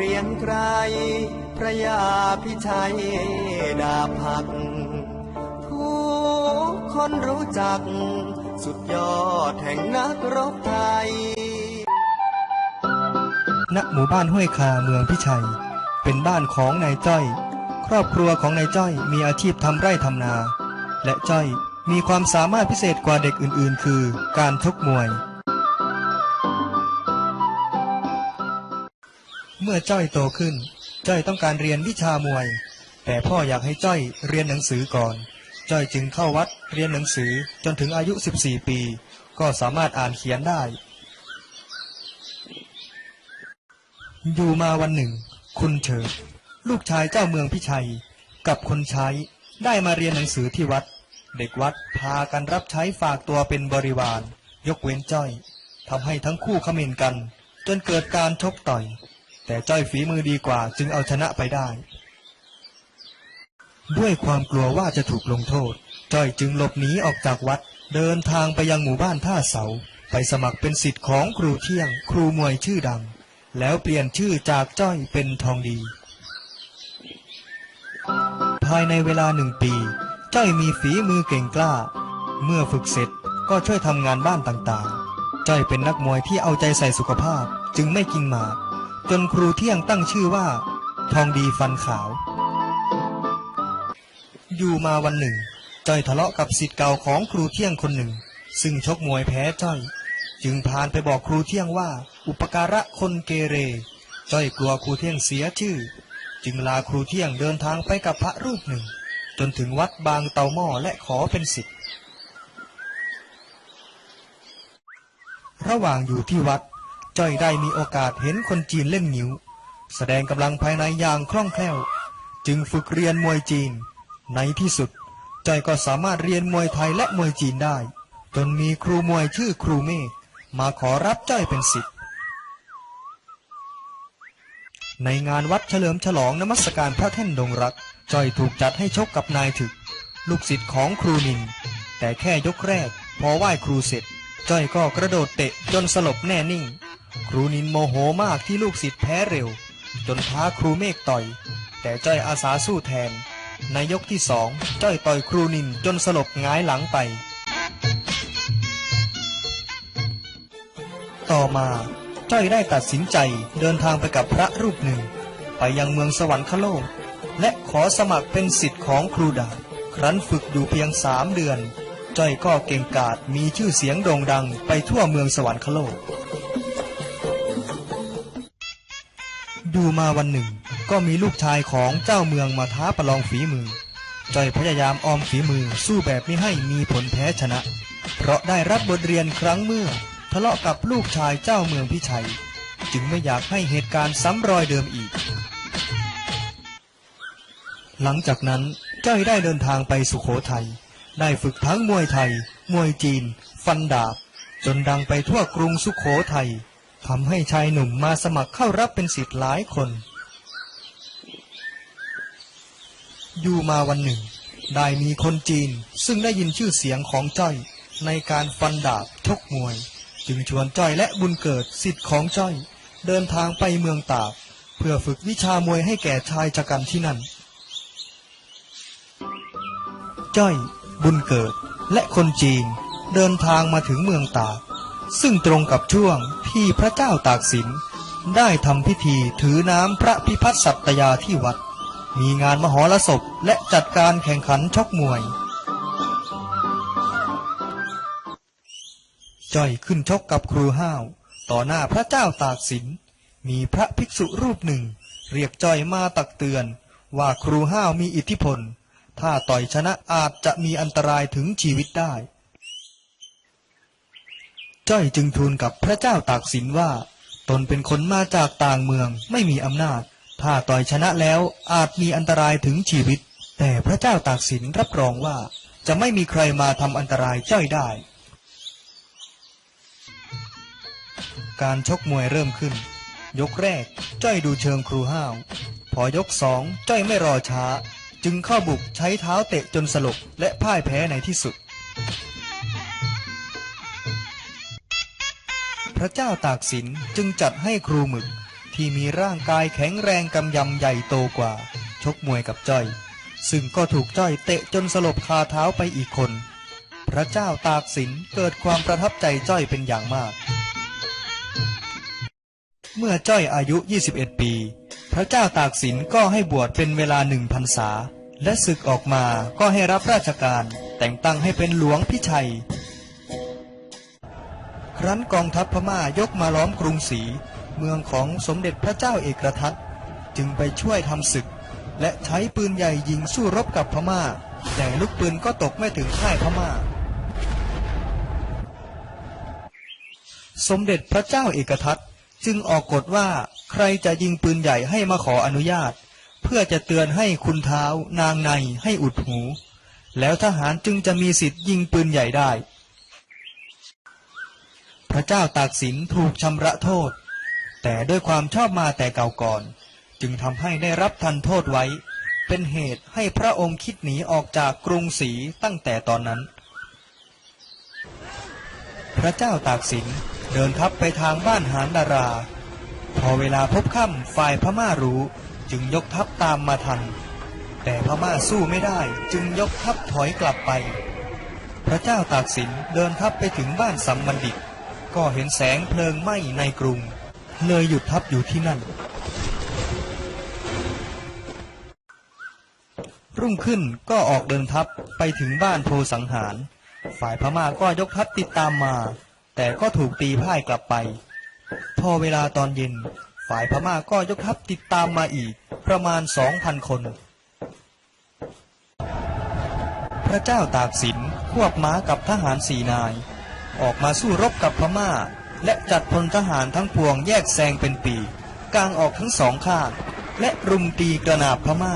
เกรียงไกรพระยาพิชัยดาบหัก ทุกคนรู้จัก สุดยอดแห่งนักรบไทย ณ หมู่บ้านห้วยคาเมืองพิชัย เป็นบ้านของนายจ้อย ครอบครัวของนายจ้อยมีอาชีพทำไร่ทำนา และจ้อยมีความสามารถพิเศษกว่าเด็กอื่นๆ คือการชกมวย เมื่อจ้อยโตขึ้น จ้อยต้องการเรียนวิชามวย แต่พ่ออยากให้จ้อยเรียนหนังสือก่อน จ้อยจึงเข้าวัดเรียนหนังสือจนถึงอายุ 14 ปี ก็สามารถอ่านเขียนได้ อยู่มาวันหนึ่ง คุณเฉิดลูกชายเจ้าเมืองพิชัย กับคนใช้ได้มาเรียนหนังสือที่วัด เด็กวัดพากันรับใช้ฝากตัวเป็นบริวาร ยกเว้นจ้อยทำให้ทั้งคู่ขม่นกัน จนเกิดการชกต่อย แต่จ้อยฝีมือดีกว่าจึงเอาชนะไปได้ ด้วยความกลัวว่าจะถูกลงโทษ จ้อยจึงหลบหนีออกจากวัด เดินทางไปยังหมู่บ้านท่าเสา ไปสมัครเป็นสิทธิ์ของครูเที่ยง ครูมวยชื่อดัง แล้วเปลี่ยนชื่อจากจ้อยเป็นทองดี ภายในเวลาหนึ่งปี จ้อยมีฝีมือเก่งกล้า เมื่อฝึกเสร็จก็ช่วยทำงานบ้านต่างๆ จ้อยเป็นนักมวยที่เอาใจใส่สุขภาพจึงไม่กินหมาก จนครูเที่ยงตั้งชื่อว่า ทองดีฟันขาว อยู่มาวันหนึ่ง จ้อยทะเลาะกับสิทธิ์เก่าของครูเที่ยงคนหนึ่ง ซึ่งชกมวยแพ้จ้อย จึงพานไปบอกครูเที่ยงว่า อุปการะคนเกเร จ้อยกลัวครูเที่ยงเสียชื่อ จึงลาครูเที่ยงเดินทางไปกับพระรูปหนึ่ง จนถึงวัดบางเตาหม้อและขอเป็นศิษย์ระหว่างอยู่ที่วัด จ้อยได้มีโอกาสเห็นคนจีนเล่นงิ้ว แสดงกำลังภายในอย่างคล่องแคล่ว จึงฝึกเรียนมวยจีน ในที่สุด จ้อยก็สามารถเรียนมวยไทยและมวยจีนได้ จนมีครูมวยชื่อครูเมฆมาขอรับจ้อยเป็นศิษย์ในงานวัดเฉลิมฉลองนมัสการพระแท่นดงรัก จ้อยถูกจัดให้ชกกับนายถึก ลูกศิษย์ของครูนิน แต่แค่ยกแรก พอไหว้ครูเสร็จ จ้อยก็กระโดดเตะจนสลบแน่นิ่ง ครูนินโมโหมากที่ลูกศิษย์แพ้เร็ว จนท้าครูเมฆต่อย แต่จ้อยอาสาสู้แทน ในยกที่สองจ้อยต่อยครูนินจนสลบงายหลังไป ต่อมาจ้อยได้ตัดสินใจเดินทางไปกับพระรูปหนึ่ง ไปยังเมืองสวรรคโลก และขอสมัครเป็นสิทธิ์ของครูดา ครั้นฝึกอยู่เพียงสามเดือน จ้อยก็เก่งกาจมีชื่อเสียงโด่งดังไปทั่วเมืองสวรรคโลก ดูมาวันหนึ่ง ก็มีลูกชายของเจ้าเมืองมาท้าประลองฝีมือจอยพยายามออมฝีมือสู้แบบไม่ให้มีผลแพ้ชนะ เพราะได้รับบทเรียนครั้งเมื่อ ทะเลาะกับลูกชายเจ้าเมืองพิชัย จึงไม่อยากให้เหตุการณ์ซ้ำรอยเดิมอีก หลังจากนั้นจ้อยได้เดินทางไปสุโขทัยได้ฝึกทั้งมวยไทย มวยจีน ฟันดาบ จนดังไปทั่วกรุงสุโขทัย ทำให้ชายหนุ่มมาสมัครเข้ารับเป็นศิษย์หลายคน อยู่มาวันหนึ่ง ได้มีคนจีนซึ่งได้ยินชื่อเสียงของจ้อยในการฟันดาบชกมวย จึงชวนจ้อยและบุญเกิดสิทธิ์ของจ้อย เดินทางไปเมืองตาก เพื่อฝึกวิชามวยให้แก่ชายชะกันที่นั่น จ้อย บุญเกิดและคนจีน เดินทางมาถึงเมืองตาก ซึ่งตรงกับช่วงที่พระเจ้าตากสิน ได้ทำพิธีถือน้ำพระพิพัฒน์สัตยาที่วัด มีงานมหรสพและจัดการแข่งขันชกมวย จ้อยขึ้นชกกับครูห้าว ต่อหน้าพระเจ้าตากสิน มีพระภิกษุรูปหนึ่ง เรียกจ้อยมาตักเตือน ว่าครูห้าวมีอิทธิพล ถ้าต่อยชนะอาจจะมีอันตรายถึงชีวิตได้ จ้อยจึงทูลกับพระเจ้าตากสินว่า ตนเป็นคนมาจากต่างเมืองไม่มีอำนาจ ถ้าต่อยชนะแล้วอาจมีอันตรายถึงชีวิต แต่พระเจ้าตากสินรับรองว่า จะไม่มีใครมาทำอันตรายจ้อยได้ การชกมวยเริ่มขึ้น ยกแรก จ้อยดูเชิงครูห้าว พอยกสองจ้อยไม่รอช้า จึงเข้าบุกใช้เท้าเตะจนสลบและพ่ายแพ้ในที่สุด พระเจ้าตากสินจึงจัดให้ครูหมึก ที่มีร่างกายแข็งแรงกำยำใหญ่โตกว่า ชกมวยกับจ้อย ซึ่งก็ถูกจ้อยเตะจนสลบคาเท้าไปอีกคน พระเจ้าตากสินเกิดความประทับใจจ้อยเป็นอย่างมาก เมื่อจ้อยอายุ 21 ปี พระเจ้าตากสินก็ให้บวชเป็นเวลาหนึ่งพรรษา และศึกออกมาก็ให้รับราชการแต่งตั้งให้เป็นหลวงพิชัย ครั้นกองทัพพม่ายกมาล้อมกรุงศรีเมืองของสมเด็จพระเจ้าเอกทัตจึงไปช่วยทำศึก และใช้ปืนใหญ่ยิงสู้รบกับพม่า แต่ลูกปืนก็ตกไม่ถึงค่ายพม่า สมเด็จพระเจ้าเอกทัตจึงออกกฎว่าใครจะยิงปืนใหญ่ให้มาขออนุญาต เพื่อจะเตือนให้คุณเท้านางในให้อุดหู แล้วทหารจึงจะมีสิทธิ์ยิงปืนใหญ่ได้ พระเจ้าตากสินถูกชำระโทษ แต่ด้วยความชอบมาแต่เก่าก่อน จึงทำให้ได้รับทันโทษไว้ เป็นเหตุให้พระองค์คิดหนีออกจากกรุงศรีตั้งแต่ตอนนั้น พระเจ้าตากสินเดินทัพไปทางบ้านหานดารา พอเวลาพบค่ำฝ่ายพม่ารู้จึงยกทัพตามมาทัน แต่พม่าสู้ไม่ได้จึงยกทัพถอยกลับไป พระเจ้าตากสินเดินทัพไปถึงบ้านสัมบัณฑิต ก็เห็นแสงเพลิงไหม้ในกรุง เลยหยุดทัพอยู่ที่นั่น รุ่งขึ้นก็ออกเดินทัพไปถึงบ้านโพสังหาร ฝ่ายพม่าก็ยกทัพติดตามมา แต่ก็ถูกตีพ่ายกลับไป พอเวลาตอนเย็น ฝ่ายพม่าก็ยกทัพติดตามมาอีก ประมาณสองพันคน พระเจ้าตากสินควบม้ากับทหารสี่นาย ออกมาสู้รบกับพม่า และจัดพลทหารทั้งปวงแยกแซงเป็นปีกลางออกทั้งสองข้าง และรุมตีกระนาบพม่า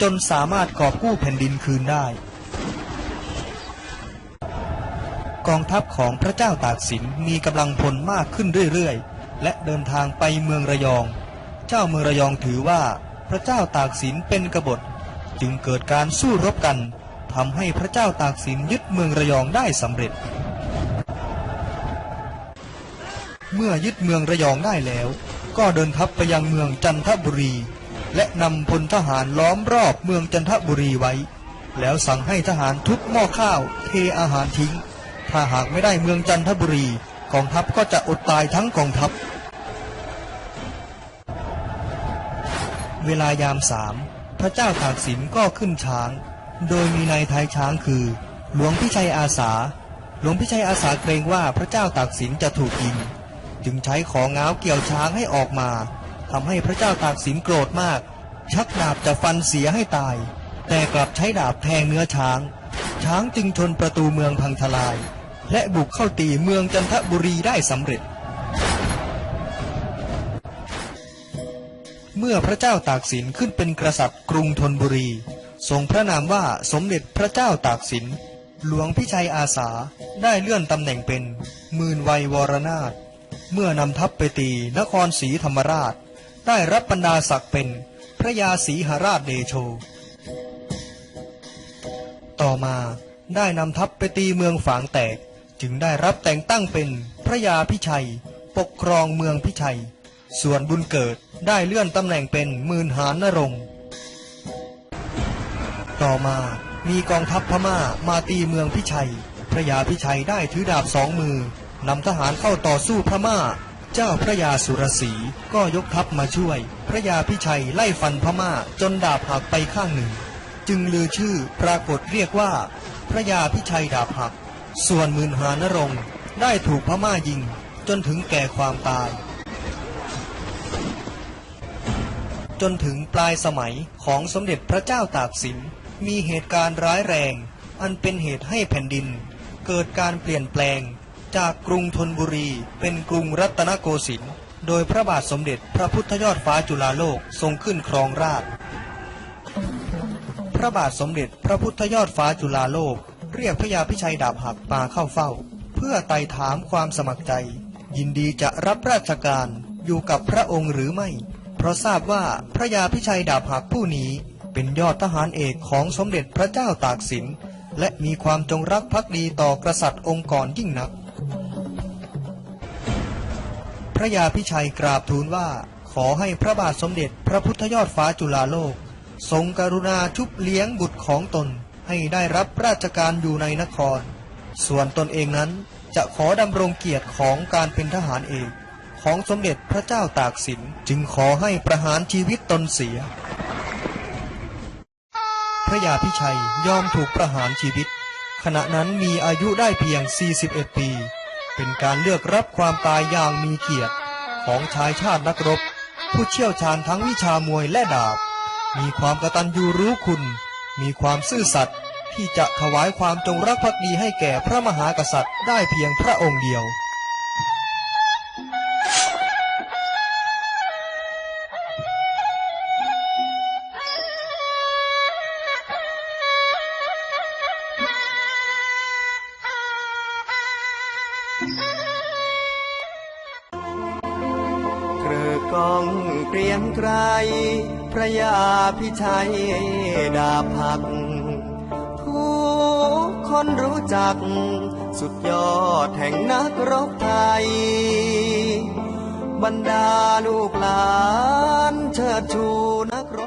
จนสามารถกอบกู้แผ่นดินคืนได้ กองทัพของพระเจ้าตากสินมีกำลังพลมากขึ้นเรื่อยๆ และเดินทางไปเมืองระยอง เจ้าเมืองระยองถือว่าพระเจ้าตากสินเป็นกบฏ จึงเกิดการสู้รบกันทำให้พระเจ้าตากสินยึดเมืองระยองได้สำเร็จ เมื่อยึดเมืองระยองได้แล้ว ก็เดินทัพไปยังเมืองจันทบุรี และนำพลทหารล้อมรอบเมืองจันทบุรีไว้ แล้วสั่งให้ทหารทุบหม้อข้าวเทอาหารทิ้ง ถ้าหากไม่ได้เมืองจันทบุรีกองทัพก็จะอดตายทั้งกองทัพ เวลายามสามพระเจ้าตากสินก็ขึ้นช้าง โดยมีนายท้ายช้างคือ หลวงพิชัยอาสา หลวงพิชัยอาสาเกรงว่าพระเจ้าตากสินจะถูกยิง จึงใช้ของง้าวเกี่ยวช้างให้ออกมาทำให้พระเจ้าตากสินโกรธมาก ชักดาบจะฟันเสียให้ตาย แต่กลับใช้ดาบแทงเนื้อช้าง ช้างจึงชนประตูเมืองพังทลาย และบุกเข้าตีเมืองจันทบุรีได้สำเร็จ เมื่อพระเจ้าตากสินขึ้นเป็นกษัตริย์กรุงธนบุรี ทรงพระนามว่าสมเด็จพระเจ้าตากสิน หลวงพิชัยอาสาได้เลื่อนตำแหน่งเป็นมื่นวัยวรนาถ เมื่อนำทัพไปตีนครศรีธรรมราช ได้รับบรรดาศักดิ์เป็นพระยาศรีหราชเดโช ต่อมาได้นำทัพไปตีเมืองฝางแตก จึงได้รับแต่งตั้งเป็นพระยาพิชัย ปกครองเมืองพิชัย ส่วนบุญเกิดได้เลื่อนตำแหน่งเป็นมื่นหานนรงค์ต่อมามีกองทัพพม่ามาตีเมืองพิชัย พระยาพิชัยได้ถือดาบสองมือ นำทหารเข้าต่อสู้พม่า เจ้าพระยาสุรศีก็ยกทัพมาช่วย พระยาพิชัยไล่ฟันพม่าจนดาบหักไปข้างหนึ่ง จึงลือชื่อปรากฏเรียกว่า พระยาพิชัยดาบหัก ส่วนมืนหานรงค์ได้ถูกพม่ายิงจนถึงแก่ความตาย จนถึงปลายสมัยของสมเด็จพระเจ้าตากสินมีเหตุการณ์ร้ายแรง อันเป็นเหตุให้แผ่นดิน เกิดการเปลี่ยนแปลง จากกรุงธนบุรีเป็นกรุงรัตนโกสินทร์โดยพระบาทสมเด็จพระพุทธยอดฟ้าจุฬาโลกทรงขึ้นครองราช พระบาทสมเด็จพระพุทธยอดฟ้าจุฬาโลก เรียกพระยาพิชัยดาบหักมาเข้าเฝ้า เพื่อไต่ถามความสมัครใจ ยินดีจะรับราชการอยู่กับพระองค์หรือไม่ เพราะทราบว่าพระยาพิชัยดาบหักผู้นี้เป็นยอดทหารเอกของสมเด็จพระเจ้าตากสิน และมีความจงรักภักดีต่อกษัตริย์องค์กรยิ่งนัก ระยาพิชัยกราบทูลว่าขขอให้พระบาทสมเด็จพระพุทธยอดฟ้าจุฬาโลก ทรงกรุณาชุบเลี้ยงบุตรของตนให้ได้รับราชการอยู่ในนคร ส่วนตนเองนั้นจะขอดำรงเกียรติของการเป็นทหารเอกของสมเด็จพระเจ้าตากสิน จึงขอให้ประหารชีวิตตนเสีย พระยาพิชัยยอมถูกประหารชีวิต ขณะนั้นมีอายุได้เพียง 41 ปี เป็นการเลือกรับความตายอย่างมีเกียรติของชายชาตินักรบ ผู้เชี่ยวชาญทั้งวิชามวยและดาบ มีความกระตันยูรู้คุณ มีความซื่อสัตย์ที่จะถวายความจงรักภักดีให้แก่พระมหากษัตริย์ได้เพียงพระองค์เดียว กองเกรียงไกรพระยาพิชัยดาพัก ทุกคนรู้จัก สุดยอดแห่งนักรบไทย บรรดาลูกหลานเชิดชู